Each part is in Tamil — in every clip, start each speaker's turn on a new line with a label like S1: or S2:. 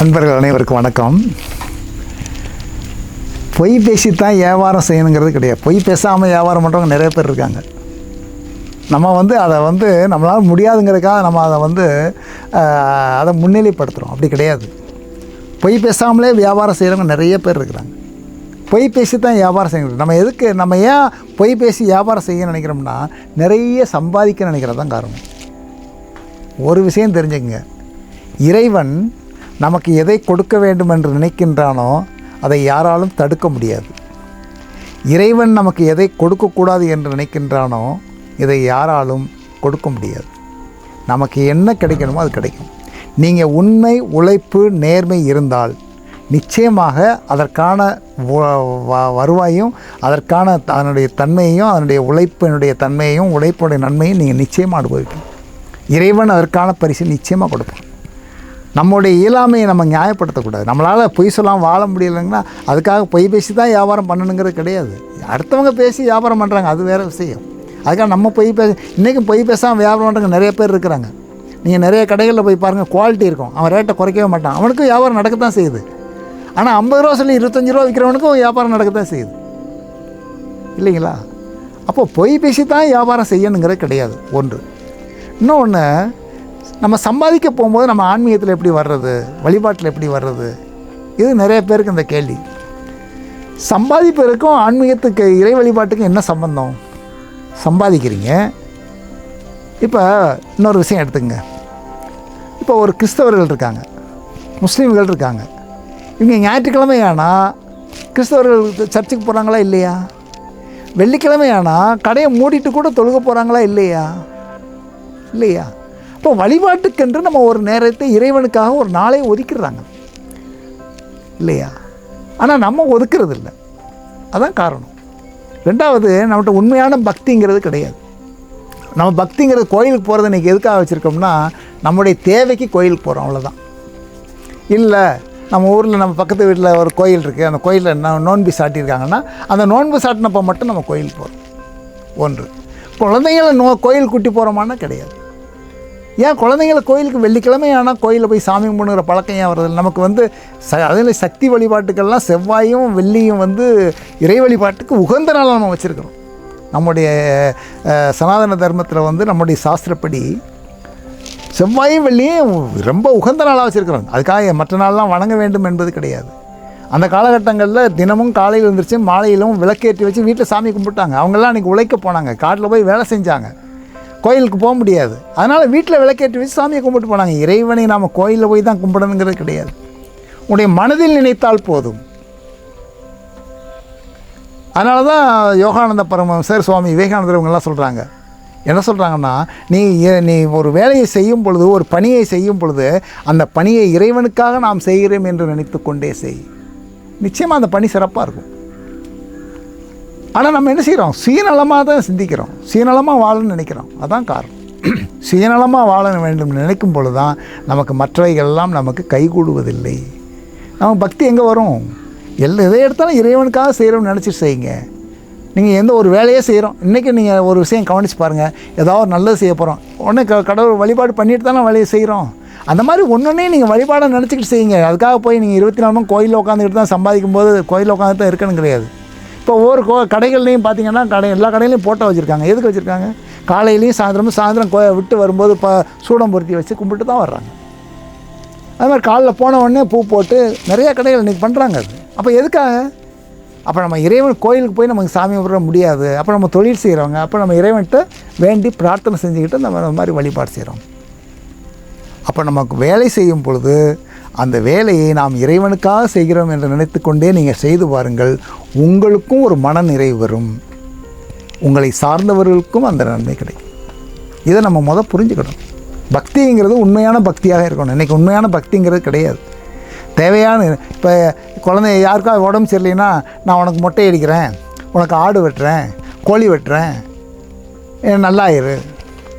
S1: அன்பர்கள் அனைவருக்கும் வணக்கம். பொய் பேசித்தான் தான் வியாபாரம் செய்யணுங்கிறது கிடையாது. பொய் பேசாமல் வியாபாரம் பண்ணுறவங்க நிறைய பேர் இருக்காங்க. நம்ம வந்து அதை வந்து நம்மளால் முடியாதுங்கிறதுக்காக நம்ம அதை வந்து அதை முன்னிலைப்படுத்துகிறோம் அப்படி கிடையாது. பொய் பேசாமலே வியாபாரம் செய்கிறவங்க நிறைய பேர் இருக்கிறாங்க. பொய் பேசி தான் வியாபாரம் செய்யணும். நம்ம எதுக்கு நம்ம ஏன் பொய் பேசி வியாபாரம் செய்ய நினைக்கிறோம்னா நிறைய சம்பாதிக்க நினைக்கிறது தான் காரணம். ஒரு விஷயம் தெரிஞ்சுக்கங்க. இறைவன் நமக்கு எதை கொடுக்க வேண்டும் என்று நினைக்கின்றானோ அதை யாராலும் தடுக்க முடியாது. இறைவன் நமக்கு எதை கொடுக்கக்கூடாது என்று நினைக்கின்றானோ இதை யாராலும் கொடுக்க முடியாது. நமக்கு என்ன கிடைக்கணுமோ அது கிடைக்கும். நீங்கள் உண்மை உழைப்பு நேர்மை இருந்தால் நிச்சயமாக அதற்கான வ- வ- வருவாயும் அதற்கான அதனுடைய தன்மையையும் அதனுடைய உழைப்பினுடைய தன்மையையும் உழைப்புடைய நன்மையும் நீங்கள் நிச்சயமாக அனுபவிக்கலாம் இறைவன் அதற்கான பரிசு நிச்சயமாக கொடுப்பான். நம்முடைய இயலாமையை நம்ம நியாயப்படுத்தக்கூடாது. நம்மளால் பொய் சொல்லாமல் வாழ முடியலைங்கன்னா அதுக்காக பொய் பேசி தான் வியாபாரம் பண்ணணுங்கிறது கிடையாது. அடுத்தவங்க பேசி வியாபாரம் பண்ணுறாங்க அது வேறு விஷயம். அதுக்காக நம்ம பொய் பேச இன்றைக்கும் பொய் பேசாமல் வியாபாரம் பண்ணுறவங்க நிறைய பேர் இருக்கிறாங்க. நீங்கள் நிறைய கடைகளில் போய் பாருங்கள் குவாலிட்டி இருக்கும். அவன் ரேட்டை குறைக்கவே மாட்டான். அவனுக்கும் வியாபாரம் நடக்கத்தான் செய்யுது. ஆனால் ஐம்பது ரூபா சொல்லி இருபத்தஞ்சி ரூபா விற்கிறவனுக்கும் வியாபாரம் நடக்கத்தான் செய்யுது. இல்லைங்களா? அப்போ பொய் பேசி தான் வியாபாரம் செய்யணுங்கிறது கிடையாது. ஒன்று. இன்னொன்று நம்ம சம்பாதிக்க போகும்போது நம்ம ஆன்மீகத்தில் எப்படி வர்றது? வழிபாட்டில் எப்படி வர்றது? இது நிறைய பேருக்கு இந்த கேள்வி. சம்பாதிப்பதற்கும் ஆன்மீகத்துக்கு இறை வழிபாட்டுக்கும் என்ன சம்பந்தம்? சம்பாதிக்கிறீங்க. இப்போ இன்னொரு விஷயம் எடுத்துங்க. இப்போ ஒரு கிறிஸ்தவர்கள் இருக்காங்க. முஸ்லீம்கள் இருக்காங்க. இவங்க ஞாயிற்றுக்கிழமை ஆனால் கிறிஸ்தவர்கள் சர்ச்சுக்கு போகிறாங்களா இல்லையா? வெள்ளிக்கிழமை ஆனால் கடையை மூடிட்டு கூட தொழுக போகிறாங்களா இல்லையா? இல்லையா? இப்போ வழிபாட்டுக்கென்று நம்ம ஒரு நேரத்தை இறைவனுக்காக ஒரு நாளை ஒதுக்கிடுறாங்க. இல்லையா? ஆனால் நம்ம ஒதுக்கிறது இல்லை அதான் காரணம். ரெண்டாவது நம்மகிட்ட உண்மையான பக்திங்கிறது கிடையாது. நம்ம பக்திங்கிறது கோயிலுக்கு போகிறது இன்றைக்கி எதுக்காக வச்சுருக்கோம்னா நம்முடைய தேவைக்கு கோயிலுக்கு போகிறோம் அவ்வளோதான் இல்லை நம்ம ஊரில் நம்ம பக்கத்து வீட்டில் ஒரு கோயில் இருக்குது அந்த கோயிலில் என்ன நோன்பு சாட்டியிருக்காங்கன்னா அந்த நோன்பு சாட்டினப்போ மட்டும் நம்ம கோயிலுக்கு போகிறோம் ஒன்று. குழந்தைங்கள நோ கோயில் கூட்டி போகிறோமானா கிடையாது. ஏன் குழந்தைங்கள கோயிலுக்கு வெள்ளிக்கிழமை ஆனால் கோயிலில் போய் சாமி கும்பிடுங்கிற பழக்கம் ஏன் வருது? நமக்கு வந்து ச அதில் சக்தி வழிபாட்டுக்கெல்லாம் செவ்வாயும் வெள்ளியும் வந்து இறை வழிபாட்டுக்கு உகந்த நாளாக நம்ம வச்சுருக்கிறோம். நம்முடைய சனாதன தர்மத்தில் வந்து நம்முடைய சாஸ்திரப்படி செவ்வாயும் வெள்ளியும் ரொம்ப உகந்த நாளாக வச்சுருக்கிறோம். அதுக்காக மற்ற நாள்லாம் வணங்க வேண்டும் என்பது கிடையாது. அந்த காலகட்டங்களில் தினமும் காலையில் எழுந்திரிச்சு மாலையிலும் விளக்கேற்றி வச்சு வீட்டில் சாமி கும்பிட்டாங்க. அவங்கெல்லாம் அன்றைக்கி உழைக்க போனாங்க. காட்டில் போய் வேலை செஞ்சாங்க. கோயிலுக்கு போக முடியாது. அதனால் வீட்டில் விளக்கேற்றி வச்சு சாமியை கும்பிட்டு போனாங்க. இறைவனை நாம் கோயிலில் போய் தான் கும்பிடணுங்கிறது கிடையாது. உன்னுடைய மனதில் நினைத்தால் போதும். அதனால தான் யோகானந்த பரமசர் சுவாமி விவேகானந்தர் இவங்கெல்லாம் சொல்கிறாங்க என்ன சொல்கிறாங்கன்னா நீ ஏ- நீ ஒரு வேலையை செய்யும் பொழுது ஒரு பணியை செய்யும் பொழுது அந்த பணியை இறைவனுக்காக நாம் செய்கிறோம் என்று நினைத்து கொண்டே செய். நிச்சயமாக அந்த பணி சிறப்பாக இருக்கும். ஆனால் நம்ம என்ன செய்கிறோம் சுயநலமாக தான் சிந்திக்கிறோம். சுயநலமாக வாழணும்னு நினைக்கிறோம். அதான் காரணம். சுயநலமாக வாழ வேண்டும் நினைக்கும் பொழுது தான் நமக்கு மற்றவைகள் எல்லாம் நமக்கு கைகூடுவதில்லை. நம்ம பக்தி எங்கே வரும்? எல்லா எதை எடுத்தாலும் இறைவனுக்காக செய்கிறோம்னு நினச்சிட்டு செய்யுங்க. நீங்கள் எந்த ஒரு வேலையே செய்கிறோம் இன்றைக்கி நீங்கள் ஒரு விஷயம் கவனித்து பாருங்கள் ஏதாவது ஒரு நல்லது செய்ய போகிறோம் உடனே க கடவுள் வழிபாடு பண்ணிட்டு தானே வேலையை செய்கிறோம் அந்த மாதிரி ஒன்றொன்னே நீங்கள் வழிபாடை நினச்சிக்கிட்டு செய்யுங்க. அதுக்காக போய் நீங்கள் இருபத்தி நாலு மணி கோயிலில் உட்காந்துக்கிட்டு தான் சம்பாதிக்கும் போது கோயிலில் உட்காந்து தான் இருக்கணும் கிடையாது. இப்போ ஒவ்வொரு கோ கடைகள்லையும் பார்த்தீங்கன்னா கடை எல்லா கடையிலையும் போட்டோ வச்சுருக்காங்க. எதுக்கு வச்சுருக்காங்க? காலையிலையும் சாயந்தரமும் சாயந்தரம் கோ விட்டு வரும்போது ப சூடம் பொருத்தி வச்சு கும்பிட்டு தான் வர்றாங்க. அது மாதிரி காலைல போன உடனே பூ போட்டு நிறைய கடைகள் இன்றைக்கி பண்ணுறாங்க அது. அப்போ எதுக்காக? அப்போ நம்ம இறைவன் கோயிலுக்கு போய் நமக்கு சாமி கும்பிட முடியாது. அப்போ நம்ம தொழில் செய்கிறவங்க அப்போ நம்ம இறைவன்கிட்ட வேண்டி பிரார்த்தனை செஞ்சுக்கிட்டு நம்ம இந்த மாதிரி வழிபாடு செய்கிறோம் அப்போ நமக்கு வேலை செய்யும் பொழுது அந்த வேலையை நாம் இறைவனுக்காக செய்கிறோம் என்று நினைத்து கொண்டே நீங்கள் செய்து பாருங்கள். உங்களுக்கும் ஒரு மன நிறைவு வரும். உங்களை சார்ந்தவர்களுக்கும் அந்த நன்மை கிடைக்கும். இதை நம்ம முத புரிஞ்சுக்கணும். பக்திங்கிறது உண்மையான பக்தியாக இருக்கணும். இன்றைக்கி உண்மையான பக்திங்கிறது கிடையாது. தேவையான இப்போ குழந்தை யாருக்காவது உடம்பு சரியில்லைன்னா நான் உனக்கு மொட்டை அடிக்கிறேன் உனக்கு ஆடு வெட்டுறேன் கோழி வெட்டுறேன் நல்லாயிரு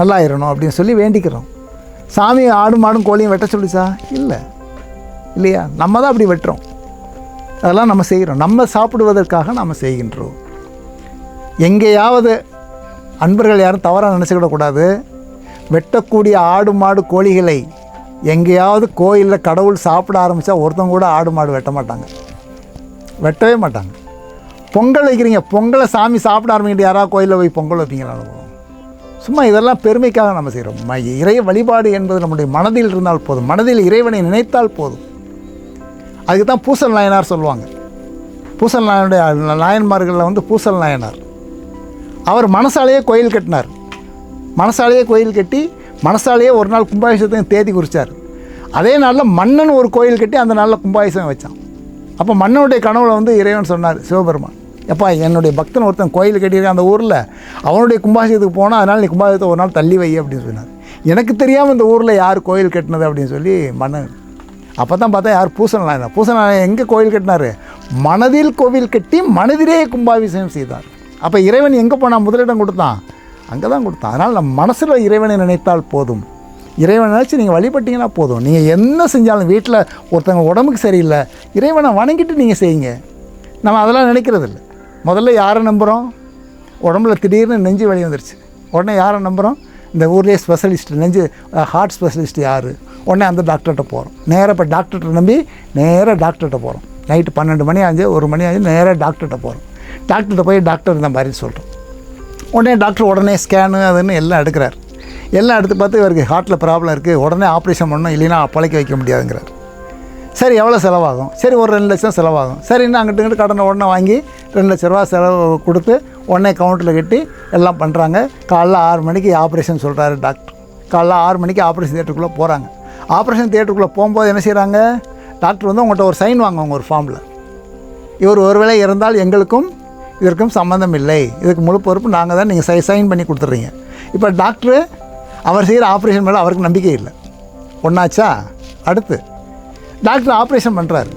S1: நல்லாயிரணும் அப்படின்னு சொல்லி வேண்டிக்கிறோம். சாமி ஆடும் மாடும் கோழியும் வெட்ட சொல்லிச்சா? இல்லை. இல்லையா? நம்ம தான் அப்படி வெட்டுறோம். அதெல்லாம் நம்ம செய்கிறோம். நம்ம சாப்பிடுவதற்காக நாம் செய்கின்றோம். எங்கேயாவது அன்பர்கள் யாரும் தவறாக நினச்சிக்கிடக்கூடாது வெட்டக்கூடிய ஆடு மாடு கோழிகளை எங்கேயாவது கோயிலில் கடவுள் சாப்பிட ஆரம்பித்தா ஒருத்தவங்க கூட ஆடு மாடு வெட்ட மாட்டாங்க. வெட்டவே மாட்டாங்க. பொங்கல் வைக்கிறீங்க. பொங்கலை சாமி சாப்பிட ஆரம்பிக்கிட்டு யாராவது கோயிலில் போய் பொங்கல் வைப்பீங்களா? சும்மா இதெல்லாம் பெருமைக்காக நம்ம செய்கிறோம். இறை வழிபாடு என்பது நம்முடைய மனதில் இருந்தால் போதும். மனதில் இறைவனை நினைத்தால் போதும். அதுக்கு தான் பூசல் நாயனார் சொல்லுவாங்க. பூசல் நாயனுடைய நாயன்மார்களில் வந்து பூசல் நாயனார். அவர் மனசாலேயே கோயில் கட்டினார். மனசாலேயே கோயில் கட்டி மனசாலேயே ஒரு நாள் கும்பாபிஷேகத்தையும் தேதி குறித்தார் அதே நாளில் மன்னன் ஒரு கோயில் கட்டி அந்த நாளில் கும்பாபிஷேகம் வச்சான். அப்போ மன்னனுடைய கனவுல வந்து இறைவன் சொன்னார் சிவபெருமான் எப்பா என்னுடைய பக்தன் ஒருத்தன் கோயில் கட்டியிருக்கான் அந்த ஊரில் அவனுடைய கும்பாபிஷேகத்துக்கு போனால் அதனால் நீ கும்பாபிஷேகத்தை ஒரு நாள் தள்ளி வை அப்படின்னு சொன்னார். எனக்கு தெரியாமல் இந்த ஊரில் யார் கோயில் கட்டினது அப்படின்னு சொல்லி மன்னன் அப்போ தான் பார்த்தா யார்? பூசல் நாயனர் எங்கே கோயில் கட்டினார்? மனதில் கோவில் கட்டி மனதிலே கும்பாபிஷேகம் செய்தார். அப்போ இறைவன் எங்கே போனால் முதலிடம் கொடுத்தான். அங்கே தான் கொடுத்தான். அதனால் நம்ம மனசில் இறைவனை நினைத்தால் போதும். இறைவனை நினச்சி நீங்கள் வழிபட்டீங்கன்னா போதும். நீங்கள் என்ன செஞ்சாலும் வீட்டில் ஒருத்தவங்க உடம்புக்கு சரியில்லை இறைவனை வணங்கிட்டு நீங்கள் செய்யுங்க. நம்ம அதெல்லாம் நினைக்கிறது இல்லை முதல்ல யாரை நம்புகிறோம் உடம்புல திடீர்னு நெஞ்சு வலி வந்துருச்சு. உடனே யாரை நம்புகிறோம் இந்த ஊர்லேயே ஸ்பெஷலிஸ்ட் நெஞ்சு ஹார்ட் ஸ்பெஷலிஸ்ட் யார்? உடனே அந்த டாக்டர்கிட்ட போகிறோம் நேராக இப்போ டாக்டர்கிட்ட நம்பி நேராக டாக்டர்கிட்ட போகிறோம் நைட்டு பன்னெண்டு மணி ஆஞ்சு ஒரு மணி ஆஞ்சு நேராக டாக்டர்கிட்ட போகிறோம் டாக்டர்கிட்ட போய் டாக்டர் இந்த மாதிரி சொல்கிறோம் உடனே டாக்டர் உடனே ஸ்கேனு அதுன்னு எல்லாம் எடுக்கிறார். எல்லாம் எடுத்து பார்த்து இவருக்கு ஹார்ட்டில் ப்ராப்ளம் இருக்குது உடனே ஆப்ரேஷன் பண்ணணும் இல்லைன்னா பழைக்க வைக்க முடியாதுங்கிறார். சரி எவ்வளோ செலவாகும்? சரி ஒரு ரெண்டு லட்சம் செலவாகும். சரி இன்னும் அங்கிட்டு இங்கிட்டு கடனை உடனே வாங்கி ரெண்டு லட்ச ரூபா செலவு கொடுத்து உடனே கவுண்ட்டில் கட்டி எல்லாம் பண்ணுறாங்க காலைல ஆறு மணிக்கு ஆப்ரேஷன் சொல்கிறாரு டாக்டர் காலைல ஆறு மணிக்கு ஆப்ரேஷன் தேட்டருக்குள்ளே போகிறாங்க ஆப்ரேஷன் தேட்டருக்குள்ளே போகும்போது என்ன செய்கிறாங்க டாக்டர் வந்து உங்கள்கிட்ட ஒரு சைன் வாங்குவாங்க ஒரு ஃபார்மில் இவர் ஒருவேளை இருந்தால் எங்களுக்கும் இதற்கும் சம்மந்தம் இல்லை. இதுக்கு முழு பொறுப்பு நாங்கள் தான் நீங்கள் சை சைன் பண்ணி கொடுத்துட்றீங்க. இப்போ டாக்டரு அவர் செய்கிற ஆப்ரேஷன் மேலே அவருக்கு நம்பிக்கை இல்லை. ஒன்றாச்சா அடுத்து. டாக்டர் ஆப்ரேஷன் பண்ணுறாரு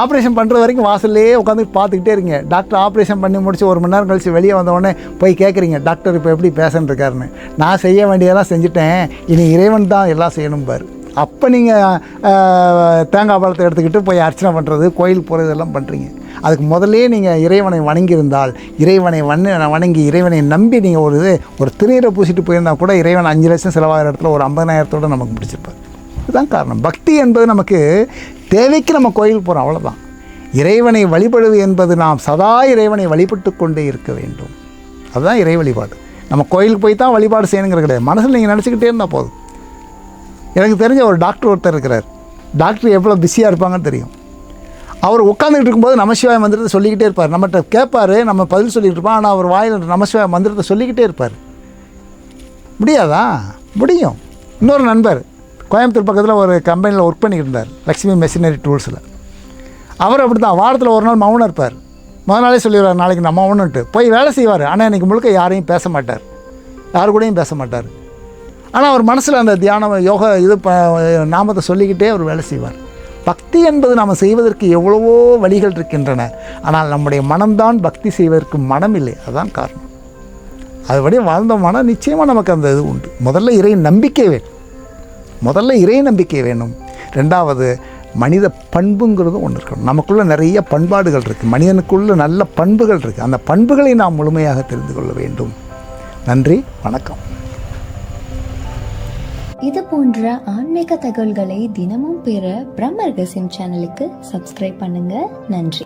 S1: ஆப்ரேஷன் பண்ணுற வரைக்கும் வாசல்லே உட்காந்து பார்த்துக்கிட்டே இருங்க. டாக்டர் ஆப்ரேஷன் பண்ணி முடிச்சு ஒரு மணி நேரம் கழித்து வெளியே வந்த உடனே போய் கேட்குறீங்க டாக்டர் இப்போ எப்படி பேஷண்ட் இருக்காருன்னு. நான் செய்ய வேண்டியதெல்லாம் செஞ்சுட்டேன். இனி இறைவன் தான் எல்லாம் செய்யணும் பாரு. அப்போ நீங்கள் தேங்காய் பழத்தை எடுத்துக்கிட்டு போய் அர்ச்சனை பண்ணுறது கோயில் போகிறது எல்லாம் பண்ணுறீங்க அதுக்கு முதல்லே நீங்கள் இறைவனை வணங்கியிருந்தால் இறைவனை வண்ண வணங்கி இறைவனை நம்பி நீங்கள் ஒரு இது ஒரு திருநீரை பூசிட்டு போயிருந்தால் கூட இறைவன் அஞ்சு லட்சம் செலவாகிற இடத்துல ஒரு ஐம்பதாயிரத்தோடு நமக்கு பிடிச்சிருப்பார் இதுதான் காரணம். பக்தி என்பது நமக்கு தேவைக்கு நம்ம கோயில் போகிறோம் அவ்வளோதான் இறைவனை வழிபடுவது என்பது நாம் சதா இறைவனை வழிபட்டு கொண்டே இருக்க வேண்டும். அதுதான் இறை வழிபாடு. நம்ம கோயிலுக்கு போய் தான் வழிபாடு செய்யணுங்கிற கிடையாது. மனசில் நீங்கள் நினச்சிக்கிட்டே இருந்தால் போதும். எனக்கு தெரிஞ்ச ஒரு டாக்டர் ஒருத்தர் இருக்கிறார். டாக்டர் எவ்வளோ பிஸியாக இருப்பாங்கன்னு தெரியும். அவர் உட்காந்துக்கிட்டு இருக்கும்போது நமசிவாய மந்திரத்தை சொல்லிக்கிட்டே இருப்பார். நம்மகிட்ட கேட்பார் நம்ம பதில் சொல்லிகிட்டு இருப்போம். ஆனால் அவர் வாயில் நமசிவாய மந்திரத்தை சொல்லிக்கிட்டே இருப்பார். முடியாதா? முடியும். இன்னொரு நண்பர் கோயம்புத்தூர் பக்கத்தில் ஒரு கம்பெனியில் ஒர்க் பண்ணிக்கிட்டு இருந்தார். லக்ஷ்மி மெஷினரி டூல்ஸில் அவர் அப்படி தான் வாரத்தில் ஒரு நாள் மௌனம் இருப்பார். முதல் நாளே சொல்லிடுவார் நாளைக்கு நான் மௌனன்ட்டு. போய் வேலை செய்வார். ஆனால் இன்றைக்கி முழுக்க யாரையும் பேச மாட்டார். யாரு கூடயும் பேச மாட்டார். ஆனால் அவர் மனசில் அந்த தியானம் யோகா இது ப நாமத்தை சொல்லிக்கிட்டே அவர் வேலை செய்வார். பக்தி என்பது நாம் செய்வதற்கு எவ்வளவோ வழிகள் இருக்கின்றன. ஆனால் நம்முடைய மனம்தான் பக்தி செய்வதற்கு மனம் இல்லை. அதுதான் காரணம். அதுபடி வாழ்ந்தோம்னா நிச்சயமாக நமக்கு அந்த இது உண்டு. முதல்ல இறை நம்பிக்கை வேணும். முதல்ல இறை நம்பிக்கை வேணும். ரெண்டாவது மனித பண்புங்கிறது ஒன்று இருக்கணும். நமக்குள்ளே நிறைய பண்பாடுகள் இருக்குது மனிதனுக்குள்ள நல்ல பண்புகள் இருக்குது அந்த பண்புகளை நாம் முழுமையாக தெரிந்து கொள்ள வேண்டும். நன்றி வணக்கம்.
S2: இது போன்ற ஆன்மீக தகவல்களை தினமும் பெற பிரம்ம ரகசியம் சேனலுக்கு சப்ஸ்கிரைப் பண்ணுங்க. நன்றி.